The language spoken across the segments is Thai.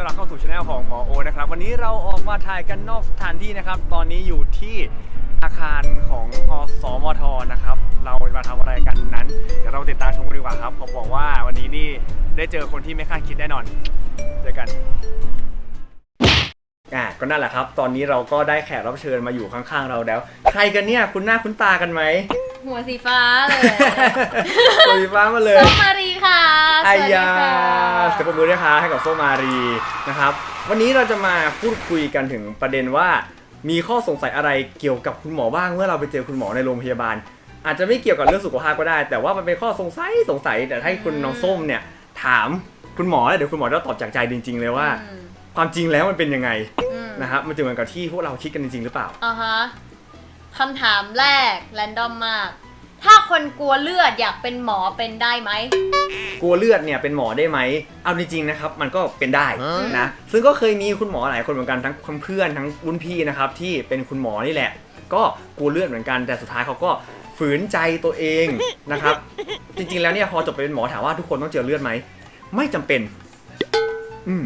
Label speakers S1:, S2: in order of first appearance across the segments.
S1: ต้อนรับเข้าสู่ช anel ของหมอโอนะครับ วันนี้เราออกมาถ่ายกันนอกสถานที่นะครับ ตอนนี้อยู่ที่อาคารของอสมทนะครับ เรามาทำอะไรกันนั้น เดี๋ยวเราติดตามชมกันดีกว่าครับผมบอกว่าวันนี้นี่ได้เจอคนที่ไม่คาดคิดแน่นอน เจอกัน อะก็นั่นแหละครับ ตอนนี้เราก็ได้แขกรับเชิญมาอยู่ข้างๆเราแล้ว ใครกันเนี่ยคุณหน้าคุณตากันไหม
S2: หัวสีฟ้าเลย
S1: สวัสดีฟ้ามาเลย
S2: ส้มมารี ค่ะ
S1: ไอ
S2: สวัสดี
S1: ยา
S2: ค่ะ
S1: สเตปมือนะคะให้กับโซมารีนะครับ วันนี้เราจะมาพูดคุยกันถึงประเด็นว่า มีข้อสงสัยอะไรเกี่ยวกับคุณหมอบ้างเมื่อเราไปเจอคุณหมอในโรงพยาบาล อาจจะไม่เกี่ยวกับเรื่องสุขภาพก็ได้ แต่ว่ามันเป็นข้อสงสัยสงสัยแต่ให้คุณน้องส้มเนี่ยถามคุณหมอแล้วเดี๋ยวคุณหมอจะตอบจากใจจริง ๆ เลยว่า
S2: อืม
S1: ความจริงแล้วมันเป็นยังไง
S2: อืม
S1: นะครับมันจะเหมือนกับที่พวกเราคิดกันจริงๆหรือเปล่า
S2: อ่าฮะคำถามแรก แรนดอมมากถ้า คนกลัวเลือดอยากเป็นหมอเป็นได้ไหม
S1: กลัวเลือดเนี่ยเป็นหมอได้ไหม เอาจริงๆนะครับมันก็เป็นได้นะ ซึ่งก็เคยมีคุณหมอหลายคนเหมือนกันทั้งเพื่อนทั้งรุ่นพี่นะครับที่เป็นคุณหมอนี่แหละ ก็กลัวเลือดเหมือนกันแต่สุดท้ายเขาก็ฝืนใจตัวเองนะครับ จริงๆแล้วเนี่ยพอจบไปเป็นหมอถามว่าทุกคนต้องเจอเลือดไหม ไม่จำเป็น อืม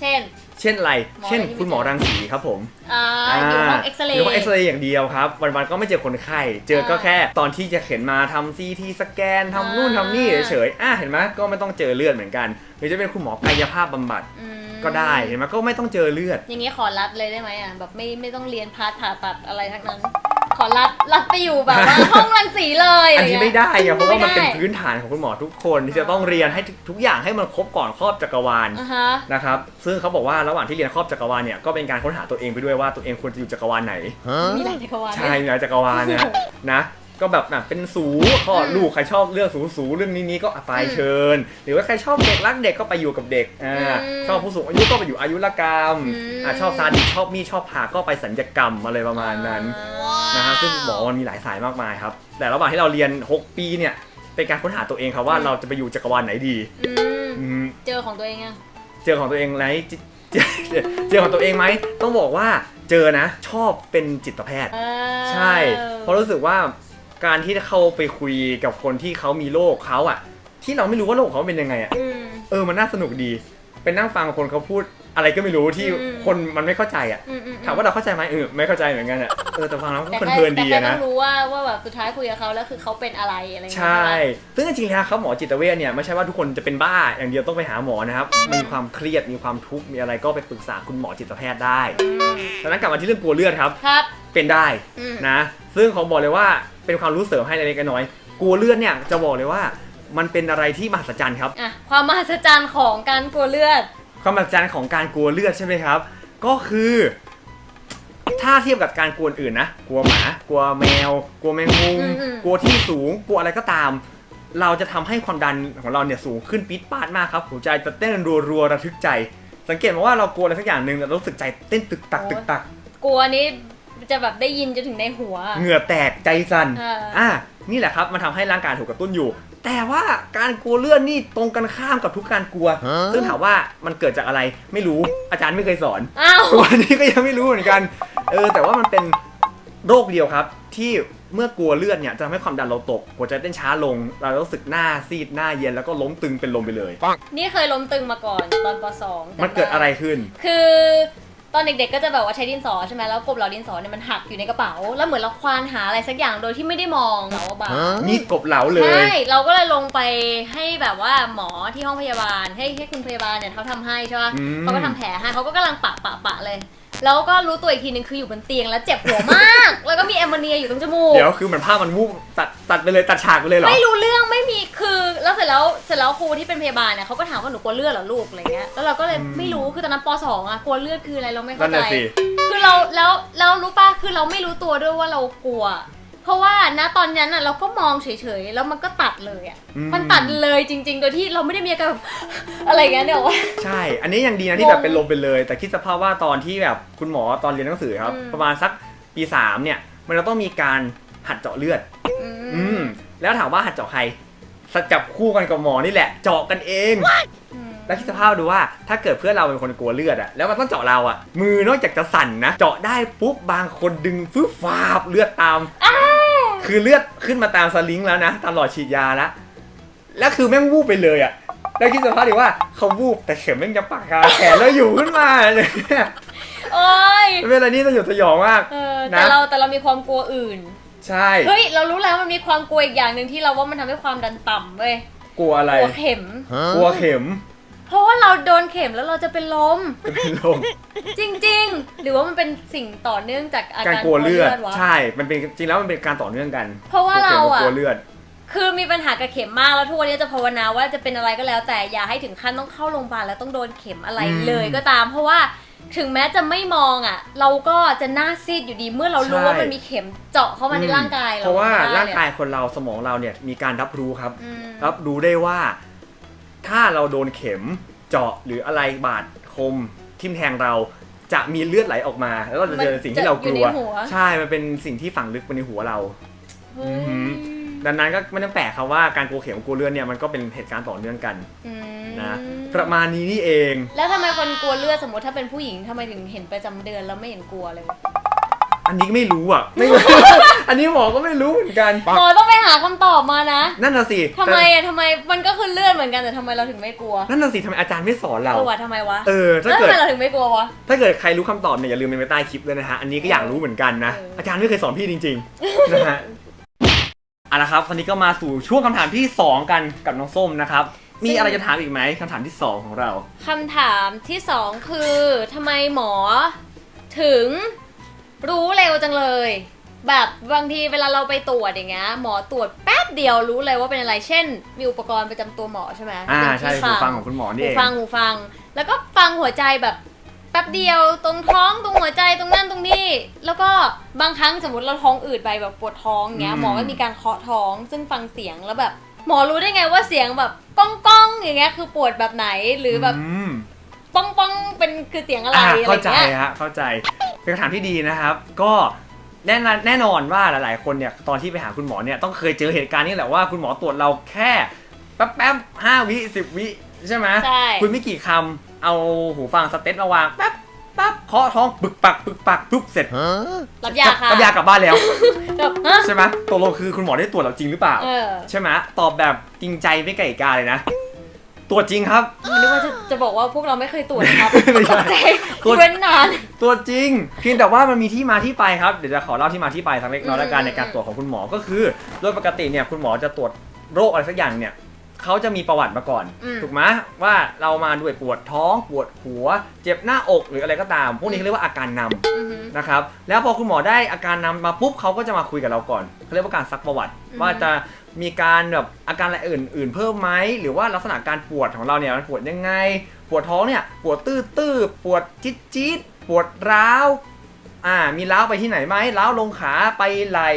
S2: เช่น
S1: เช่นอะไร
S2: หมอ
S1: เช่น
S2: อะไรที่
S1: คุณหมอรังสีครับผม
S2: อ่าอยู่ห้องเอ็กซเร
S1: อยู่ห้อง
S2: ย์
S1: เอ็กซเรย์อย่างเดียวครับ วันๆก็ไม่เจอคนไข้ เจอก็
S2: อ่า
S1: แค่ตอนที่จะเข็นมาทำซีทีสแกนทำนู่น
S2: อ่า
S1: ทำนี่เฉยๆอะเห็นไหมก็ไม่ต้องเจอเลือดเหมือนกัน หรือจะเป็นคุณหมอกายภาพบำบัด
S2: อืม
S1: ก็ได้เห็นไหมก็ไม่ต้องเจอเลือด
S2: อย่างนี้ขอรัดเลยได้ไหมอะแบบไม่ไม่ต้องเรียนพาร์ทผ่าตัดอะไรทั้งนั้น ขอรัดรัดไปอยู่แบบว่าห้องรังสีเลย
S1: อันนี้ไม่ได้ไงเพราะว่ามันเป็น
S2: ไม่ได้
S1: พื้นฐานของคุณหมอทุกคนที่จะต้องเรียนให้ทุกอย่างให้มันครบก่อนครอบจักรวาล
S2: อ่าฮะ
S1: นะครับซึ่งเขาบอกว่าระหว่างที่เรียนครอบจักรวาลเนี่ยก็เป็นการค้นหาตัวเองไปด้วยว่าตัวเองควรจะอยู่จักรวาลไหน
S2: มีหลายจักรวาล
S1: ใช่มีหลายจักรวาลนะนะ ก็แบบน่ะเป็นสูข้ออ
S2: ม
S1: ลูกใครชอบเรื่องสูสูเรื่องนี้นี้ก็ไปเชิญ หรือว่าใครชอบเด็กรักเด็กก็ไปอยู่กับเด็กอ่า
S2: อืม
S1: ชอบผู้สูงอายุก็ไปอยู่อายุรกรรม
S2: อืม
S1: อ่าชอบซาดิสชอบมีดชอบผ่าก็ไปสัญญกรรมอะไรประมาณนั้นนะฮะซึ่งหมอมันมีหลายสายมากมายครับ แต่ระหว่างที่เราเรียน 6 ปีเนี่ยเป็นการค้นหาตัวเองครับว่าเราจะไปอยู่จักรวาลไหนดี
S2: อืม
S1: อืม
S2: เจอของตัวเองอะ
S1: เจอของตัวเองไหมเจเจเจเจอของตัวเองไหมต้องบอกว่าเจอนะชอบเป็นจิตแพทย์
S2: เออ
S1: ใช่เพราะรู้สึกว่า การที่เข้าไปคุยกับคนที่เขามีโรคเขาอะที่เราไม่รู้ว่าโรคเขาเป็นยังไงอะ
S2: อืม
S1: เออมันน่าสนุกดีเป็นนั่งฟังคนเขาพูดอะไรก็ไม่รู้ที่
S2: อืม
S1: คนมันไม่เข้าใจอะ
S2: อืมอืม
S1: ถามว่าเราเข้าใจไหมเออไม่เข้าใจเหมือนกันอะเออแต่ฟังแล้วก็
S2: แต่
S1: เพลินๆ
S2: แต่
S1: ดี
S2: แค่
S1: อะ
S2: ต้อ
S1: นะ
S2: งรู้ว่าว่าแบบสุดท้ายคุยกับเขาแล้วคือเขาเป็นอะไรอะไรอย่างเงี้ย
S1: ใช่ ซึ่งจริงๆแล้วครับหมอจิตเวชเนี่ยไม่ใช่ว่าทุกคนจะเป็นบ้าอย่างเดียวต้องไปหาหมอนะครับ มีความเครียด มีความทุกข์ มีอะไรก็ไปปรึกษาคุณหมอจิตแพทย์ได้
S2: อืม
S1: ดังนั้นกลับมาที่เรื่องกลัวเลือดครับ
S2: ครับ
S1: เป็นได้
S2: อืม
S1: นะ ซึ่งเขาบอกเลยว่าเป็นความรู้เสริมให้เล็กๆน้อยๆกลัวเลือดเนี่ยจะบอกเลยว่ามันเป็นอะไรที่มหัศจรรย์ครับ
S2: อะความมหัศจรรย์ของการกลัวเลือด
S1: ความมหัศจรรย์ของการกลัวเลือดใช่ไหมครับ ก็คือ ถ้าเทียบกับการกลัวอื่นนะ กลัวหมา กลัวแมว กลัวแมงมุม
S2: อืมๆ
S1: กลัวที่สูง กลัวอะไรก็ตาม เราจะทำให้ความดันของเราเนี่ยสูงขึ้นปี๊ดปาดมากครับหัวใจจะเต้นรัวๆระทึกใจ สังเกตมาว่าเรากลัวอะไรสักอย่างหนึ่งเรารู้สึกใจเต้นตึกตักตึกตัก
S2: กลัวนี้ จะแบบได้ยินจนถึงในหัว
S1: เหงื่อแตกใจสั่น
S2: เอออ่
S1: อ่านี่แหละครับมันทำให้ร่างกายถูกกระตุ้นอยู่ แต่ว่าการกลัวเลือดนี่ตรงกันข้ามกับทุกการกลัว ซึ่งถามว่ามันเกิดจากอะไรไม่รู้อาจารย์ไม่เคยสอน
S2: อ้าว
S1: ตัวนี้ก็ยังไม่รู้เหมือนกัน เออ แต่ว่ามันเป็นโรคเดียวครับ ที่เมื่อกลัวเลือดเนี่ยจะทำให้ความดันเราตก หัวใจเต้นช้าลง เรารู้สึกหน้าซีดหน้าเย็นแล้วก็ล้มตึงเป็นลมไปเลย
S2: นี่เคยล้มตึงมาก่อนตอนป .2
S1: มันเกิดอะไรขึ้น
S2: คือ ตอนเด็กๆก็จะแบบว่าใช้ดินสอใช่ไหมแล้วกบเหลาดินสอเนี่ยมันหักอยู่ในกระเป๋า แล้วเหมือนเราควานหาอะไรสักอย่างโดยที่ไม่ได้มองเราว่าบาง
S1: มีดกบเหลาเล
S2: ใช่
S1: ย
S2: เราก็เลยลงไปให้แบบว่าหมอที่ห้องพยาบาลให้ให้คุณพยาบาลเนี่ยเขาทำให้ใช่ป่ะ
S1: อืม
S2: เขาก็ทำแผลให้เขาก็กำลังปะปะปะเลย แล้วก็รู้ตัวอีกทีนึงคืออยู่บนเตียงแล้วเจ็บหัวมาก แล้วก็มีแอมโมเนียอยู่ตรงจมูก
S1: เดี๋ยวคือเหมือนภาพมันวูบตัดตัดไปเลยตัดฉากไปเลยเหรอ
S2: ไม่รู้เรื่องไม่มีคือแล้วเสร็จแล้วเสร็จแล้วครูที่เป็นพยาบาลเนี่ยเขาก็ถามว่าหนูกลัวเลือดเหรอลูกอะไรเงี้ยแล้วเราก็เลย
S1: อืม
S2: ไม่รู้คือตอนนั้นป .2 อะกลัวเลือดคืออะไรเราไม่
S1: นั่
S2: เข้านใจ
S1: น่ะสิ
S2: คือเราแล้วแล้วรู้ป่ะคือเราไม่รู้ตัวด้วยว่าเรากลัว เพราะว่าณตอนนั้นอะเราก็มองเฉยๆ แล้วมันก็ตัดเลยอะ
S1: อืม
S2: มันตัดเลยจริง ๆ โดยที่เราไม่ได้มีอาการแบบ อะไรอย่างเงี้ยเนี่ยว่า
S1: ใช่ อันนี้ยังดีนะที่แบบเป็นลมไปเลย แต่คิดสภาพว่าตอนที่แบบคุณหมอตอนเรียนหนังสือครับ
S2: อืม
S1: ประมาณสักปีสามเนี่ย มันจะต้องมีการหัดเจาะเลือด
S2: อื
S1: อื
S2: ม
S1: มแล้วถามว่าหัดเจาะใครสจับคู่กันกับหมอนี่แหละ เจาะกันเอง
S2: อืม
S1: แล้วคิดสภาพดูว่าถ้าเกิดเพื่อนเราเป็นคนกลัวเลือดอะแล้วมันต้องเจาะเราอะมือนอกจากจะสั่นนะ เจาะได้ปุ๊บบางคนดึงฟึบฟาบเลือดตาม คือเลือดขึ้นมาตามสลิงแล้วนะ ตามหลอดฉีดยาแล้วแล้วคือแม่งวูบไปเลยอะแล้วคิดสภาพดิว่าเขาวูบแต่เข็มแม่งจะปักคาแขนแล้วอยู่ขึ้นมาเลยเนี่ย
S2: โอ้ย
S1: เป็นอะไรที่สยดสยองมาก
S2: เออ
S1: นะ
S2: แต่เราแต่เรามีความกลัวอื่น
S1: ใช่
S2: เฮ้ย เรารู้แล้วมันมีความกลัวอีกอย่างหนึ่งที่เราว่ามันทำให้ความดันต่ำเว้ย
S1: กลัวอะไร
S2: กลัวเข็ม
S1: กลัวเข็ม
S2: เพราะว่าเราโดนเข็มแล้วเราจะเป็นลม
S1: จะเป็นลม
S2: จริง ๆ หรือว่ามันเป็นสิ่งต่อเนื่องจากอา
S1: การ
S2: การ
S1: กลัวเลือด
S2: วะ
S1: ใช่ มันเป็นจริงแล้วมันเป็นการต่อเนื่องกัน
S2: เพราะว่าเรา
S1: กลัว
S2: อะ
S1: เข็มกับกลัวเลือด
S2: คือมีปัญหากับเข็มมากแล้วทุกวันนี้จะภาวนาว่าจะเป็นอะไรก็แล้ว แต่อย่าให้ถึงขั้นต้องเข้าโรงพยาบาลแล้วต้องโดนเข็มอะไร
S1: อืม
S2: เลยก็ตาม เพราะว่าถึงแม้จะไม่มองอะ เราก็จะหน้าซีดอยู่ดีเมื่อเรารู้
S1: ใช่
S2: ว่ามันมีเข็มเจาะเข้ามาในร่างกายเรา
S1: เพราะว่า
S2: ไม่ได้
S1: ร่าง
S2: เล
S1: กายคนเราสมองเราเนี่ยมีการรับรู้ครับ
S2: อืม
S1: รับรู้ได้ว่า ถ้าเราโดนเข็มเจาะหรืออะไรบาดคมทิ่มแทงเราจะมีเลือดไหลออกมา แล้วเราจะเจอสิ่งที่เรากลัว
S2: มันจะอยู่ในหัว
S1: ใช่ มันเป็นสิ่งที่ฝังลึกไปในหัวเรา
S2: เฮ้ย
S1: อือหือดังนั้นก็ไม่ต้องแปลกครับว่าการกลัวเข็มกับกลัวเลือดเนี่ยมันก็เป็นเหตุการณ์ต่อเนื่องกัน
S2: อืม
S1: นะประมาณนี้นี่เอง
S2: แล้วทำไมคนกลัวเลือดสมมติถ้าเป็นผู้หญิงทำไมถึงเห็นประจำเดือนแล้วไม่เห็นกลัวเลย
S1: อันนี้ไม่รู้อะไม่อันนี้หมอก็ไม่รู้เหมือนกัน
S2: หมอต้องไปหาคำตอบมานะ
S1: นั่นน่ะสิ
S2: ทำไมอะทำไมมันก็คือเลือดเหมือนกันแต่ทำไมเราถึงไม่กลัว
S1: นั่นน่ะสิทำไมอาจารย์ไม่สอนเรา
S2: เออวะทำไมวะ
S1: เออถ้า
S2: แล้ว
S1: เกิ
S2: ทำ
S1: ด
S2: ไมเราถึงไม่กลัววะ
S1: ถ้าเกิดใครรู้คำตอบเนี่ยอย่าลืมเมนไว้ใต้คลิปเลยนะฮะ อันนี้ก็อยากรู้เหมือนกันนะ
S2: เอออ
S1: อาจารย์ไม่เคยสอนพี่จริงๆ นะฮะเอาละครับตอนนี้ก็มาสู่ช่วงคำถามที่ 2 กันกับน้องส้มนะครับ มีอะไรจะถามอีกไหมคำถามที่ 2 ของเรา
S2: คำถามที่สองคือทำไมหมอ ถึง รู้เร็วจังเลย แบบบางทีเวลาเราไปตรวจอย่างเงี้ยหมอตรวจแป๊บเดียวรู้เลยว่าเป็นอะไรเช่น มีอุปกรณ์ประจำตัวหมอใช่ไหม
S1: อ่า
S2: เป็น
S1: ใช่
S2: ที่
S1: หูฟังของคุณหมอนี่
S2: หู
S1: เอง
S2: ฟังหูฟัง แล้วก็ฟังหัวใจแบบแป๊บเดียวตรงท้องตรงหัวใจตรงนั่นตรงนี้ แล้วก็บางครั้งสมมติเราท้องอืดไปแบบปวดท้องเงี้ยหมอก็มีการเคาะท้อง ซึ่งฟังเสียงแล้วแบบ หมอรู้ได้ไงว่าเสียงแบบก้องก้องๆอย่างเงี้ยคือปวดแบบไหนหรือแบบ
S1: อืม
S2: ป้องป้องเป็นคือเสียงอะไร
S1: อ่า
S2: อะไร
S1: เข้าใจ
S2: เงี้ย
S1: ฮะเข้าใจเป็นคำถามที่ดีนะครับ ก็แน่นอนแน่นอนว่าหลาย ๆ คนเนี่ยตอนที่ไปหาคุณหมอเนี่ยต้องเคยเจอเหตุการณ์นี้แหละว่าคุณหมอตรวจเราแค่แป๊บแป๊บห้าวิสิบวิใช่ไหม
S2: ใช่
S1: คุณไม่กี่คำเอาหูฟังสเต็ตมาวางแป๊บปั๊บเคาะท้องปึกปักปึกปักปุ๊บเสร็จ
S2: รับยาค่ะ
S1: รับยากลับบ้านแล้ว
S2: แบบฮะ
S1: ใช่ไหมตกลงคือคุณหมอได้ตรวจเราจริงหรือเปล่า
S2: เออ
S1: ใช่ไหมตอบแบบจริงใจไม่ไก่กาเลยนะ ตรวจจริงครับ
S2: นึกว่าจะจะบอกว่าพวกเราไม่เคยตรวจนะครับ
S1: ไม่ใช่
S2: ตกใจ
S1: ตรวจ
S2: เว้นนาน
S1: ตรวจจริงเพียงแต่ว่ามันมีที่มาที่ไปครับ เดี๋ยวจะขอเล่าที่มาที่ไปสักเล็กน้อยแล้วกัน
S2: อืม
S1: ในการตรวจของคุณหมอก็คือโดยปกติเนี่ยคุณหมอจะตรวจโรคอะไรสักอย่างเนี่ยเขาจะมีประวัติมาก่อน
S2: อืม
S1: ถูกไหมว่าเรามาด้วยปวดท้องปวดหัว เจ็บหน้าอกหรืออะไรก็ตาม พวกนี้เขาเรียกว่าอาการนำ
S2: อือหือ
S1: นะครับแล้วพอคุณหมอได้อาการนำมาปุ๊บเขาก็จะมาคุยกับเราก่อนเขาเรียกว่าการซักประวัติ
S2: อืม
S1: ว่าจะมีการแบบอาการอะไรอื่นอื่นเพิ่มไหมหรือว่าลักษณะการปวดของเราเนี่ยมันปวดยังไง ปวดท้องเนี่ยปวดตื้อตื้อปวดจี๊ดจี๊ดปวดร้าวอ่ามีร้าวไปที่ไหนไหมร้าวลงขาไปไหล่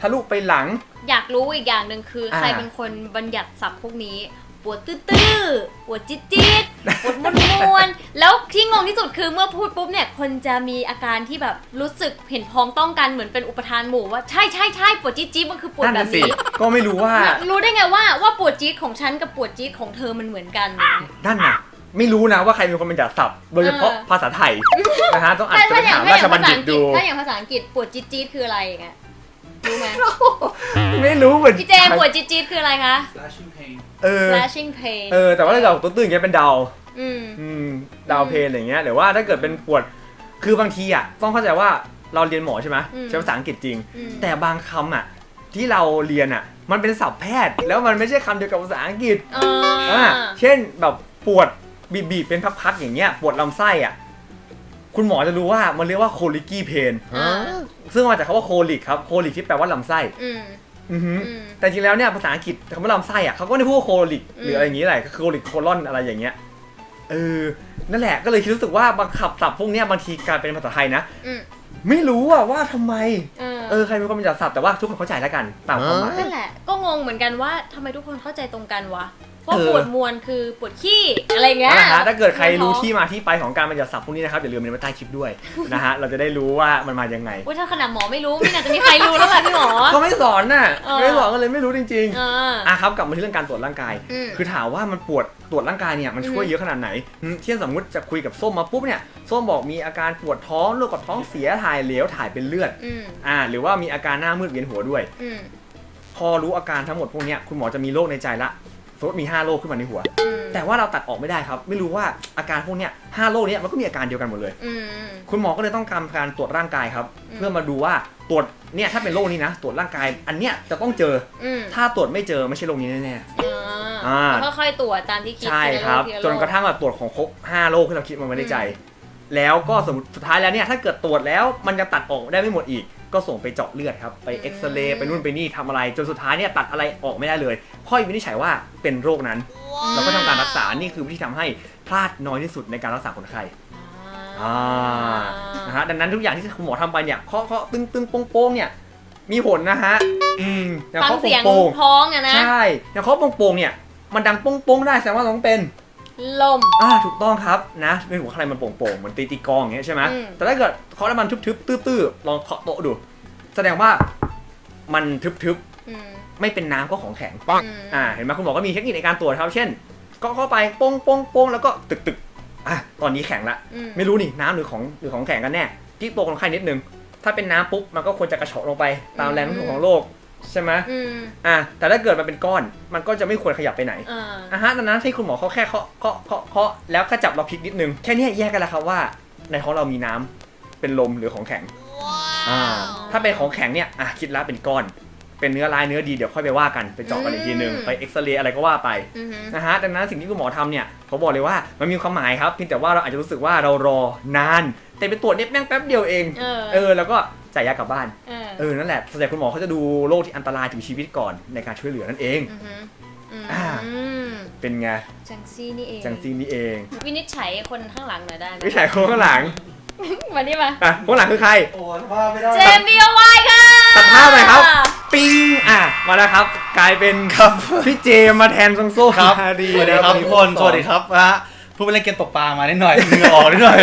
S1: ทะลุไปหลัง
S2: อยากรู้อีกอย่างหนึ่งคือ
S1: อ่า
S2: ใครเป็นคนบัญญัติศัพท์พวกนี้ป วดตื้อๆปวดจี๊ดจี๊ดปวดมวนมวนๆ แล้วที่งงที่สุดคือเมื่อพูดปุ๊บเนี่ยคนจะมีอาการที่แบบรู้สึกเห็นพ้องต้องกันเหมือนเป็นอุปทานหมู่ว่าใช่ใช่ใช่ปวดจี๊ดจี๊ดมันคือปวด
S1: นั่น
S2: แบ
S1: น่ะ
S2: บ
S1: สิ
S2: นี้
S1: ก็ไม่รู้ว่า
S2: รู้ได้ไงว่าว่าปวดจี๊ดของฉันกับปวดจี๊ดของเธอมันเหมือนกัน
S1: นั่นน่ะ ไม่รู้นะว่าใครเป็นคนบัญญัติศัพท์โดยเฉพาะ
S2: เออ
S1: ภาษาไทยนะฮะต้องอาจ
S2: ถ้า
S1: จะ
S2: ถ้า
S1: ไป
S2: อย่า
S1: ถางม
S2: ถ้า
S1: รา
S2: อ
S1: ช
S2: ย่าง
S1: บั
S2: ภา
S1: ณ
S2: ษา
S1: ฑิต
S2: อังกฤษ
S1: ดู
S2: ถ้าอย่างภาษาอังกฤษปวดจี๊ดจี๊ดคืออะไรอย่างเงี้ยรู้ไหม
S1: ไม่รู้เหมือน
S2: พี่เจมส์ปวดจี๊ดจี๊ดคืออะไรคะ
S3: Flashing pain.
S1: เออ
S2: flashing pain
S1: เออแต่ว่าถ้าเราตัวตื้นอย่างเงี้ยเป็นดาว
S2: อืม
S1: อืมดาวเพนอะไรเงี้ยหรือว่าถ้าเกิดเป็นปวดคือบางทีอะต้องเข้าใจว่าเราเรียนหมอใช่ไหม
S2: อืม
S1: ใช้ภาษาอังกฤษจริง
S2: อืม
S1: แต่บางคำอะที่เราเรียนอะ มันเป็นศัพท์แพทย์ แล้วมันไม่ใช่คำเดียวกับภาษาอังกฤษ
S2: อ่า
S1: อ่าเช่นแบบปวดบีบๆเป็นพักๆอย่างเงี้ยปวดลำไส้อะคุณหมอจะรู้ว่ามันเรียกว่าโคลิกี้เพน
S2: อ่า
S1: ซึ่งมาจากคำว่าโคลิกครับ โคลิกที่แปลว่าลำไส้
S2: อืม
S1: อือหือ
S2: อืม
S1: แต่จริงแล้วเนี่ยภาษาอังกฤษคำว่าลำไส้อะเขาก็ไม่ได้พูดว่าโคลิก
S2: อืม
S1: หรืออะไรอย่างงี้แหละก็คือโคลิกโคลอนอะไรอย่างเงี้ยเออนั่นแหละก็เลยคิดรู้สึกว่าบางขับศัพท์พวกเนี้ยบางทีกลายเป็นภาษาไทยนะ
S2: อืม
S1: ไม่รู้อะว่าทำไม
S2: เออ
S1: เออใครเป็นคนบัญญัติศัพท์แต่ว่าทุกคนเข้าใจแล้วกันตามความหมาย
S2: นั่นแหละ ก็งงเหมือนกันว่าทำไมทุกคนเข้าใจตรงกันวะ ว่า
S1: เออ
S2: ปวดมวนคือปวดขี้อะไรเงี้ย
S1: นะฮะถ้าเกิดใครรู้
S2: ปวท้อง
S1: ที่มาที่ไปของการบัญญัติศัพท์พวกนี้นะครับอย่าลืมในใต้คลิปด้วยนะฮะเราจะได้รู้ว่ามันมายังไง
S2: อุ้ยถ้าขนาดหมอไม่รู้ไม่น่าจะมีใครรู้แล้วล่ะพี่หมอ
S1: ก็ไม่สอนน่ะ
S2: เออ
S1: ไม่สอนก็เลยไม่รู้จริง
S2: เออ
S1: ๆอะครับกลับมาที่เรื่องการตรวจร่างกาย
S2: อืม
S1: คือถามว่ามันปวดตรวจร่างกายเนี่ยมันช่วย
S2: อือฮึ
S1: เยอะขนาดไหนอืมเช่นสมมติจะคุยกับส้มมาปุ๊บเนี่ยส้มบอกมีอาการปวดท้องโรคกับท้องเสียถ่ายเหลวถ่ายเป็นเลือด
S2: อืม
S1: อ่าหรือว่ามีอาการหน้ามืดเวียนหัวด้วย
S2: อืม
S1: พอรู้อาการทั้งหมดพวกเนี้ยคุณหมอจะมีโรคในใจละ สมมติมี 5 โรคขึ้นมาในหัว
S2: อืม
S1: แต่ว่าเราตัดออกไม่ได้ครับ ไม่รู้ว่าอาการพวกเนี้ยห้าโรคเนี้ยมันก็มีอาการเดียวกันหมดเลย
S2: อืม
S1: คุณหมอก็เลยต้องการการตรวจร่างกายครับ
S2: อืม
S1: เพื่อมาดูว่าตรวจเนี่ยถ้าเป็นโรคนี้นะ ตรวจร่างกาย อันเนี้ยจะต้องเจอ
S2: อืม
S1: ถ้าตรวจไม่เจอไม่ใช่โรคนี้แน่
S2: อ่า
S1: อ่า
S2: แล้วค่อยๆตรวจตามที่
S1: ๆ
S2: คิด
S1: ใช่
S2: ทีล
S1: ครับ
S2: ทีล
S1: จนกระทั่งแบบตรวจของครบ5โรคที่เราคิดมาไว้ในใจ แล้วก็สมมติสุดท้ายแล้วเนี่ยถ้าเกิดตรวจแล้วมันยังตัดออกได้ไม่หมดอีก ก็ส่งไปเจาะเลือดครับ ไปเอ็กซเรย์ไปนู่นไปนี่ทำอะไร จนสุดท้ายเนี่ยตัดอะไรออกไม่ได้เลย ค่อยวินิจฉัยว่าเป็นโรคนั้น แล้วก็ทำการรักษา นี่คือวิธีทำให้พลาดน้อยที่สุดในการรักษาคนไข้อ่านะฮะดังนั้นทุกอย่างที่คุณหมอทำไปเนี่ยเคาะเคาะตึงตึงโป้งโป้งเนี่ยมีผลนะฮะอืมอย่าง
S2: ฟัง
S1: เคาะ
S2: เสียง
S1: โป้ง
S2: ท้องอะนะ
S1: ใช่อย่างเคาะโป้งโป้งเนี่ยมันดังโป้งโป้งได้แสดงว่าต้องเป็น
S2: ลม
S1: อ่าถูกต้องครับนะในหัวใครมันโป่งโป่งๆเหมือนตีตีกลองอย่างเงี้ยใช่ไหม
S2: อืม
S1: แต่ถ้าเกิดเคาะแล้วมันทึบๆตื้อๆลองเคาะโต๊ะดู แสดงว่ามันทึบ
S2: อืม
S1: ๆไม่เป็นน้ำก็ของแข็ง
S2: อืม
S1: อ่าเห็นไหมคุณหมอก็มีเทคนิคในการตรวจครับ เช่นก็เข้าไปโป้งโป้งโป้งแล้วก็ตึกตึกอะตอนนี้แข็งละ
S2: อืม
S1: ไม่รู้นี่น้ำหรือของหรือของแข็งกันแน่ที่ตัวคนไข้นิดนึง ถ้าเป็นน้ำปุ๊บมันก็ควรจะกระเฉาะลงไปตามแรงโน้มถ่วงของโลก ใช่ไหม
S2: อืม
S1: อะแต่ถ้าเกิดมันเป็นก้อน มันก็จะไม่ควรขยับไปไหน
S2: อ่า
S1: อะฮะดังนั้นที่คุณหมอเขาแค่เคาะเคาะเคาะเคาะแล้วก็จับเราพลิกนิดนึง แค่เนี้ยแยกกันแล้วครับว่า ในท้องเรามีน้ำเป็นลมหรือของแข็งอ่าถ้าเป็นของแข็งเนี่ยอะคิดแล้วเป็นก้อน เป็นเนื้อลายเนื้อดีเดี๋ยวค่อยไปว่ากันไปเจาะกันอีกทีนึงไปเอ็กซเรย์อะไรก็ว่าไป
S2: อืม
S1: นะฮะดังนั้นสิ่งที่คุณหมอทำเนี่ยเขาบอกเลยว่ามันมีความหมายครับเพียงแต่ว่าเราอาจจะรู้สึกว่าเรารอนาน แต่ไปตรวจเนี่ยแม่งแป๊บเดียวเอง
S2: เออ
S1: เออแล้วก็ จ่ายยากลับบ้าน
S2: เออ
S1: เออ นั่นแหละส่วนใหญ่คุณหมอเขาจะดูโรคที่อันตรายถึงชีวิตก่อนในการช่วยเหลือนั่นเอง
S2: อือหืออืม
S1: อ่า เป็นไง
S2: จังซี่นี่เอง
S1: จังซีนี่เอง
S2: วินิจฉัยคนข้างหลังหน่อยได้ไหม
S1: วิชัยคนข้างหลัง
S2: มานี่มา
S1: อะคนข้างหลังคือใคร
S3: โอ้ยว่าไม่ได้
S2: เจมส์บีโอวายค่ะ
S1: ตัดภาพหน่อยครับ ปิ้ง อะ มาแล้วครับ กลายเป็น
S3: ครับ
S1: พี่เจมมาแทนซังโซ่
S3: ครับ
S1: ดี
S3: สวัสดี
S1: นะครับ
S3: ทุกคน สวัสดีครับนะฮะ ผู้ไปเล่นเกมตกปลามานิดหน่อยเหงื่อออกนิดหน่อย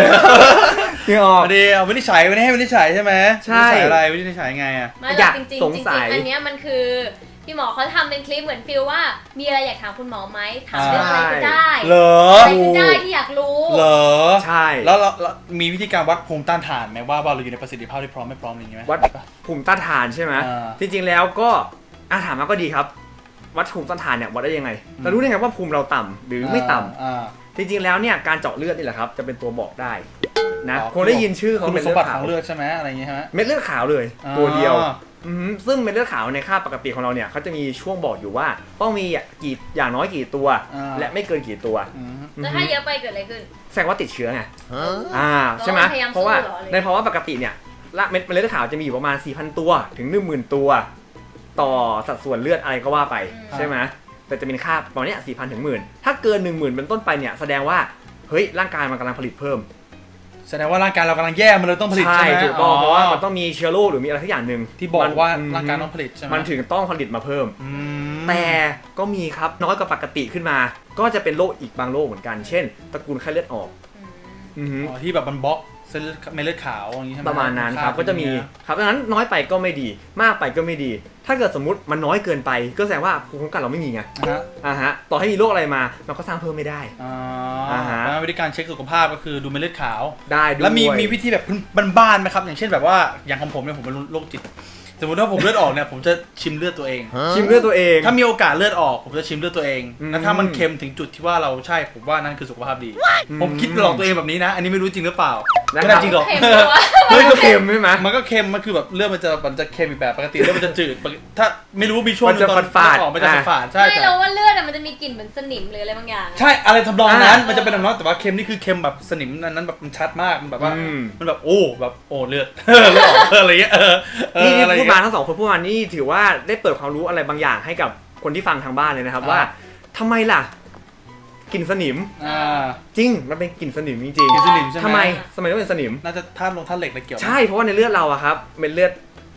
S1: พี่อ
S3: ส
S1: อก
S3: วัสดีเอาวินิจฉัยวันนี้ให้วินิจฉัยใช่ไหม
S1: ใช่
S3: วินิจฉัยอะไรวินิจฉัยไงอะ
S2: ไม่หร
S1: อยาก
S2: จริงๆจริง
S1: สงสัย
S2: ๆอันเนี้ยมันคือพี่หมอเขาทำเป็นคลิปเหมือนฟิลว่า มีอะไรอยากถามคุณหมอไหมถามเรื่องอะไรก็ได้
S3: เหรอ
S2: อะไรก็ได้ที่อยากรู้
S3: เหรอ
S1: ใช่
S3: แล้วเราเรามีวิธีการวัดภูมิต้านทานไหมว่าว่าเราอยู่ในประสิทธิภาพที่พร้อมไม่พร้อมอะไรอย่างเงี้ยไหม
S1: วัดภูมิต้านทานใช่ไหม
S3: อ่า
S1: จริงๆแล้วก็อาถามมาก็ดีครับ วัดภูมิต้านทานเนี่ยวัดได้ยังไง
S3: อืม
S1: เรารู้ได้ไงว่าภูมิเราต่ำหรือไม่ต่ำ
S3: อ่า
S1: จริงๆแล้วเนี่ยการเจาะเลือดนี่แหละครับจะเป็นตัวบอกได้นะ
S3: อ๋อ
S1: คงได้ยินชื่อของ
S3: คุณ
S1: เม็ด
S3: ส
S1: เลื
S3: ม
S1: อ
S3: บั
S1: ด
S3: ติข
S1: ขา
S3: อ
S1: ว
S3: งเลือดใช่ไหมอะไรอย่างเงี้ยใช่ไหม
S1: เม็ดเลือดขาวเลย
S3: อ่า
S1: ตัวเดียวอือหือซึ่งเม็ดเลือดขาวในค่าปกติของเราเนี่ยเขาจะมีช่วงบอกอยู่ว่า ต้องมีกี่อย่างน้อยกี่ตัว
S3: อ่า
S1: และไม่เกินกี่ตัว
S3: อืม
S2: แล้วถ้าเยอะไปเกิดอะไรขึ้น
S1: แสดงว่าติดเชื้อไง อ่าใช่ไหม
S2: พยายามสู้
S1: เพราะว่า
S2: เหรอหรือ
S1: ในภาวะปกติเนี่ยละเม็ดเมล็ดขาวจะมีอยู่ประมาณ 4,000 ตัวถึง 10,000 ตัว ต่อสัดส่วนเลือดอะไรก็ว่าไป
S2: อืม
S1: ใช่ไหม แต่จะเป็นค่าประมาณเนี้ย4,000ถึงหมื่นถ้าเกิน 10,000 เป็นต้นไปเนี่ยแสดงว่าเฮ้ยร่างกายมันกำลังผลิตเพิ่ม
S3: แสดงว่าร่างกายเรากำลังแย่มันเลยต้องผลิต
S1: ใช่
S3: ใช่ไหม
S1: ถูกต้องเพราะว่ามันต้องมีเชื้อโรคหรือมีอะไรสักอย่างหนึ่ง
S3: ที่บอกว่า
S1: มัน
S3: ร่างกายต้องผลิตใช่ไหม
S1: มันถึงต้องผลิตมาเพิ่ม
S3: อืม
S1: แต่ก็มีครับน้อยกว่าปกติขึ้นมา ก็จะเป็นโรคอีกบางโรคเหมือนกัน เช่น ตระกูลไข้เลือดออก
S2: อืม
S1: อือหือ
S3: อ๋อที่แบบมันบล็อก เส้นเลือดเม็ดเลือดขาวอย่างงี้ใช่ไหม
S1: ประมาณนั้นครับาก็จะมีครับดังนั้นน้อยไปก็ไม่ดีมากไปก็ไม่ดี ถ้าเกิดสมมติมันน้อยเกินไป ก็แสดงว่าภูมิคุ้มกันเราไม่มีไง
S3: นะฮะ
S1: อ่าฮะต่อให้มีโรคอะไรมาเราก็สร้างเพิ่มไม่ได้
S3: อ่า
S1: อ่าฮะ
S3: แล้ววิธีการเช็คสุขภาพก็คือดูเม็ดเลือดขาว
S1: ได้ด้วย
S3: แล้วมีมีวิธีแบบบ้านๆไหมครับ อย่างเช่นแบบว่าอย่างของผมเนี่ยผมเป็นโรคจิต สมมติถ้าผมเลือดออกเนี่ยผมจะชิมเลือดตัวเอง
S1: ชิมเลือดตัวเอง
S3: ถ้ามีโอกาสเลือดออก ผมจะชิมเลือดตัวเอง
S1: อืม
S3: แล้วถ้ามันเค็มถึงจุดที่ว่าเราใช่ผมว่านั่นคือสุขภาพดี ผมคิดหลอกตัวเองแบบนี้นะ อันนี้ไม่รู้จริงหรือเปล่า
S1: นะ
S3: ไม่
S1: ครั
S3: น่า
S1: บ
S3: จริงหรอก
S2: เค็มเลยวะ
S1: เลือดก็เค็มใช่ไหม
S3: มันก็เค็มมันคือแบบเลือดมันจะมันจะเค็มอีกแบบปกติเลือดมันจะจืดปกติถ้าไม่รู้ว่ามีช่วง
S1: มันจะ
S3: ตอ
S1: ฝาดๆ
S3: เลือออกมันจะ
S1: อะ
S3: ฝาดๆใช่
S2: ไม่
S3: แต่
S2: เราว่าเลือดอะมันจะมีกลิ่นเหมือนสนิมหรืออะไรบางอย่าง
S3: ใช่อะไรทำนองนั้น
S1: อ่ามั
S3: มันจะเป็นแบบนั้นแต่ว่าเค็มนี่คือเค็มแบบสนิมอันนั้นแบบมันชัดมากมันแบบว่า
S1: อืม
S3: มันแบบโอ้แบบโอ้เลือด เลือดออกอะไรเงี้ยเออเอ
S1: นี่
S3: อ
S1: ที่
S3: อะไร
S1: พูด
S3: เงี้
S1: มายทั้งสองคนพูดมานี่ถือว่าได้เปิดความรู้อะไรบางอย่างให้กับคนที่ฟังทางบ้านเลยนะครับ
S3: อ่า
S1: ว่าทำไมล่ะ กลิ่นสนิม
S3: อ่า
S1: จริง มันเป็นกลิ่นสนิมจริง
S3: กลิ่นสนิมใช่ไหม
S1: ทำไมสมัยต้องเป็นสนิม
S3: น่าจะธาตุลงธาตุเหล็กอะไรเกี่ยวไหม
S1: ใช่ เพราะว่าในเลือดเราอะครับเม็ดเลือด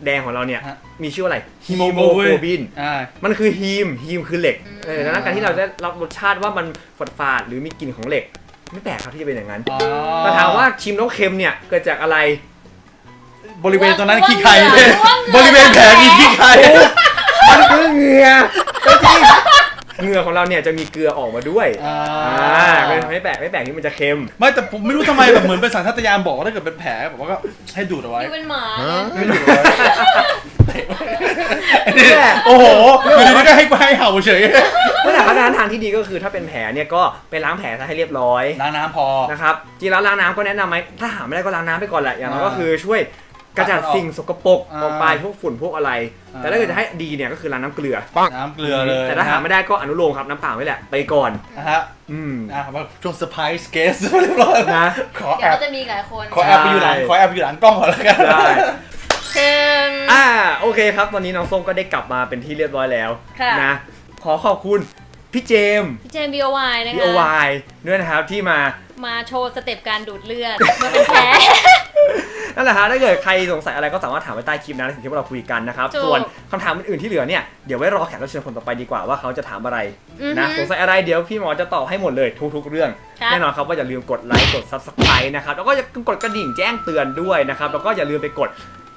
S1: แดงของเราเนี่ย
S3: ฮะ
S1: มีชื่อว่าอะไร
S3: ฮีโมโกลบิน
S1: บิน
S3: อ่า
S1: มันคือฮีม ฮีมคือเหล็ก
S2: อืม
S1: เออดังนั้นการที่เราได้รับรสชาติว่ามันฝาดฝาดๆหรือมีกลิ่นของเหล็ก ไม่แปลกครับที่จะเป็นอย่างนั้น
S3: อ๋อ
S1: แต่ถามว่าชิมแล้วเค็มเนี่ยเกิดจากอะไร
S3: บริเวณตรงนั้นขี้ใคร
S2: ร่วงเหงื่อร่วงเหงื่อ บ
S3: ริเวณแผลมีขี้ใคร
S1: มันคือเหงื่อจริงๆ เหงื่อของเราเนี่ยจะมีเกลือออกมาด้วย
S3: อ่า
S1: อ่าก็เลยทำให้แปลกไม่แปลกที่มันจะเค็ม
S3: ไม่แต่ผมไม่รู้ทำไมแบบเหมือนเป็นสัญชาตญาณบอกว่าถ้าเกิดเป็นแผลแบบว่าก็ให้ดูดเอาไว้
S2: ดูเป็นหมา
S3: ให้ดูดเอาไว้โอ้โหอยู่ดีๆก็ให้ให้เห่าเฉย
S1: นั่นแหละเพราะฉะนั้นทางที่ดีก็คือถ้าเป็นแผลเนี่ยก็ไปล้างแผลซะให้เรียบร้อย
S3: ล้างน้ำพอ
S1: นะครับจริงแล้วล้างน้ำก็แนะนำไหมถ้าหาไม่ได้ก็ล้างน้ำไปก่อนแหละอย่างน้อยก็
S3: อ่า
S1: คือช่วย กระจัดสิ่งสกปรก
S3: อ่า
S1: ออกไปพวกฝุ่นพวกอะไร
S3: อ่า
S1: แต่ถ้าเกิดจะให้ดีเนี่ยก็คือล้างน้ำเกลือ
S3: น้ำเกลือเลย
S1: แต่ถ้าหาไม่ได้ก็อนุโลมครับน้ำเปล่าไว้แหละไปก่อน
S3: นะฮะ
S1: อืม
S3: อะมาช่วงเซอร์ไพรส์เกสเรียบร้อย
S1: นะ
S3: ขอ
S2: เดี๋
S3: แอ
S2: ยว
S3: บ
S2: ก็จะมีหลายคน
S3: ขอแอบไปอยู่หลัง
S1: ใช่
S3: ขอแอบไปอยู่หลังกล้องก่อนแล้วกัน
S1: ได้
S2: ซึ่ง
S1: อ่าโอเคครับตอนนี้น้องส้มก็ได้กลับมาเป็นที่เรียบร้อยแล้ว
S2: ค่ะ
S1: นะขอขอบคุณพี่เจมส์
S2: พี่เจมส์ BOY นะ
S1: พี่
S2: คะ
S1: โอวายด้วยนะครับที่มา
S2: มาโชว์สเต็ปการดูดเลือดเมื่อเป็นแผล
S1: นั่นแหละฮะถ้าเกิดใครสงสัยอะไรก็สามารถถามไว้ใต้คลิปนะในสิ่งที่พวกเราคุยกันนะครับ
S2: ถูก
S1: ส่วนคำถามอื่นๆที่เหลือเนี่ยเดี๋ยวไว้รอแขกรับเชิญคนต่อไปดีกว่าว่าเขาจะถามอะไร
S2: อือฮึ
S1: นะสงสัยอะไรเดี๋ยวพี่หมอจะตอบให้หมดเลยทุกๆเรื่อง
S2: ครับ
S1: แน่นอนครับว่าอย่าลืมกดไลค์กด subscribe นะครับแล้วก็อย่ากดกระดิ่งแจ้งเตือนด้วยนะครับแล้วก็อย่าลืมไปกด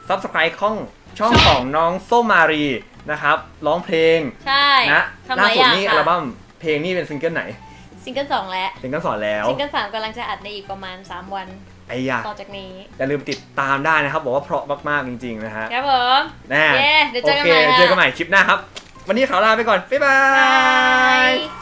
S1: subscribe ช่องช่องของน้องส้มมารีนะครับร้องเพลง
S2: ใช่
S1: นะ
S2: ทำห
S1: ล่า
S2: ลาย
S1: สุ
S2: อ
S1: ด
S2: ย่าง
S1: นี่
S2: ค่ะ
S1: อัลบั้มเพลงนี่เป็นซิงเกิลไหน
S2: ซิงเกิลสองแล้ว
S1: ซิงเกิลสอนแล้ว
S2: ซิงเกิลสามกำลังจะอัดในอีกประมาณ 3 วัน
S1: ไอ้ยา
S2: ต่อจากนี้
S1: อย่าลืมติดตามได้นะครับ บอกว่าเพราะมากๆจริงๆนะฮะ
S2: ครับผม
S1: แน่
S2: เย้เดี๋ยวเจอกัน
S1: โอ
S2: ใหม่
S1: เค
S2: ค่ะ
S1: เจอกันใหม่คลิปหน้าครับ วันนี้ขอลาไปก่อน บ๊ายบา
S2: บายย